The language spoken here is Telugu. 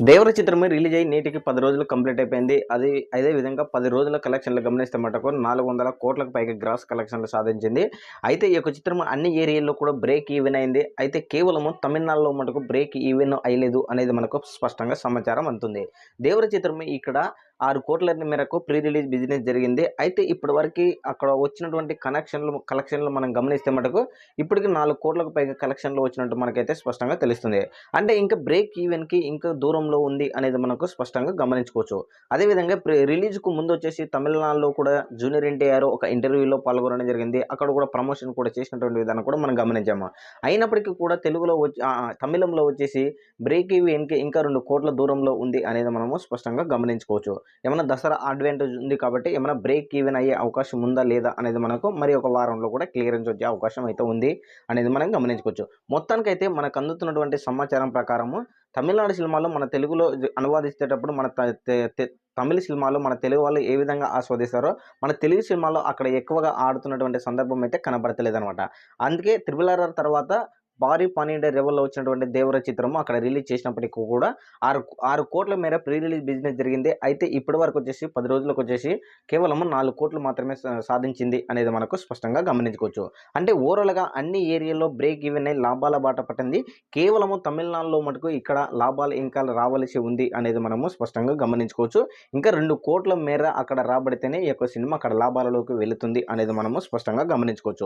దేవర చిత్రమే రిలీజ్ అయ్యి నేటికి పది రోజులు కంప్లీట్ అయిపోయింది. అది అదే విధంగా పది రోజుల కలెక్షన్లు గమనిస్తే మటుకు నాలుగు వందల కోట్లకు పైగా గ్రాస్ కలెక్షన్లు సాధించింది. అయితే ఈ యొక్క చిత్రం అన్ని ఏరియాల్లో కూడా బ్రేక్ ఈవెన్ అయింది. అయితే కేవలము తమిళనాడులో మటుకు బ్రేక్ ఈవెన్ అయ్యలేదు అనేది మనకు స్పష్టంగా సమాచారం అందుతుంది దేవర చిత్రం ఇక్కడ ఆరు కోట్ల మేరకు ప్రీ రిలీజ్ బిజినెస్ జరిగింది. అయితే ఇప్పటి వరకు అక్కడ వచ్చినటువంటి కనెక్షన్లు కలెక్షన్లు మనం గమనిస్తే మటుకు ఇప్పటికి నాలుగు కోట్లకు పైగా కలెక్షన్లు వచ్చినట్టు మనకైతే స్పష్టంగా తెలుస్తుంది. అంటే ఇంకా బ్రేక్ ఈవెన్కి ఇంకా దూరం రూపంలో ఉంది అనేది మనకు స్పష్టంగా గమనించుకోవచ్చు. అదేవిధంగా ప్రి- రిలీజ్కు ముందు వచ్చేసి తమిళనాడులో కూడా జూనియర్ ఎన్టీఆర్ ఒక ఇంటర్వ్యూలో పాల్గొనడం జరిగింది. అక్కడ కూడా ప్రమోషన్ కూడా చేసినటువంటి విధానం కూడా మనం గమనించాము. అయినప్పటికీ కూడా తెలుగులో వచ్చి తమిళంలో వచ్చేసి బ్రేక్ ఈవెన్కి ఇంకా రెండు కోట్ల దూరంలో ఉంది అనేది మనము స్పష్టంగా గమనించుకోవచ్చు. ఏమైనా దసరా అడ్వాంటేజ్ ఉంది కాబట్టి ఏమైనా బ్రేక్ ఈవెన్ అయ్యే అవకాశం ఉందా లేదా అనేది మనకు మరి ఒక వారంలో కూడా క్లియరెన్స్ వచ్చే అవకాశం అయితే ఉంది అనేది మనం గమనించుకోవచ్చు. మొత్తానికైతే మనకు అందుతున్నటువంటి సమాచారం ప్రకారము తమిళనాడు సినిమాలో మన తెలుగులో అనువాదించేటప్పుడు మన తమిళ సినిమాలో మన తెలుగు వాళ్ళు ఏ విధంగా ఆస్వాదిస్తారో మన తెలుగు సినిమాలో అక్కడ ఎక్కువగా ఆడుతున్నటువంటి సందర్భం అయితే కనబడతలేదు అనమాట అందుకే త్రిబుల్ ఆర్ఆర్ తర్వాత భారీ పన్నెండు రెవెల్లో వచ్చినటువంటి దేవర చిత్రము అక్కడ రిలీజ్ చేసినప్పటికీ కూడా ఆరు ఆరు కోట్ల మేర ప్రీ రిలీజ్ బిజినెస్ జరిగింది. అయితే ఇప్పటి వరకు వచ్చేసి పది రోజులకు వచ్చేసి కేవలం నాలుగు కోట్లు మాత్రమే సా- సాధించింది అనేది మనకు స్పష్టంగా గమనించుకోవచ్చు. అంటే ఓవరాల్గా అన్ని ఏరియాల్లో బ్రేక్ ఈవెన్ అయి లాభాల బాట పట్టింది. కేవలము తమిళనాడులో మటుకు ఇక్కడ లాభాలు ఇంకా రావాల్సి ఉంది అనేది మనము స్పష్టంగా గమనించుకోవచ్చు. ఇంకా రెండు కోట్ల మేర అక్కడ రాబడితేనే ఈ యొక్క సినిమా అక్కడ లాభాలలోకి వెళుతుంది అనేది మనము స్పష్టంగా గమనించుకోవచ్చు.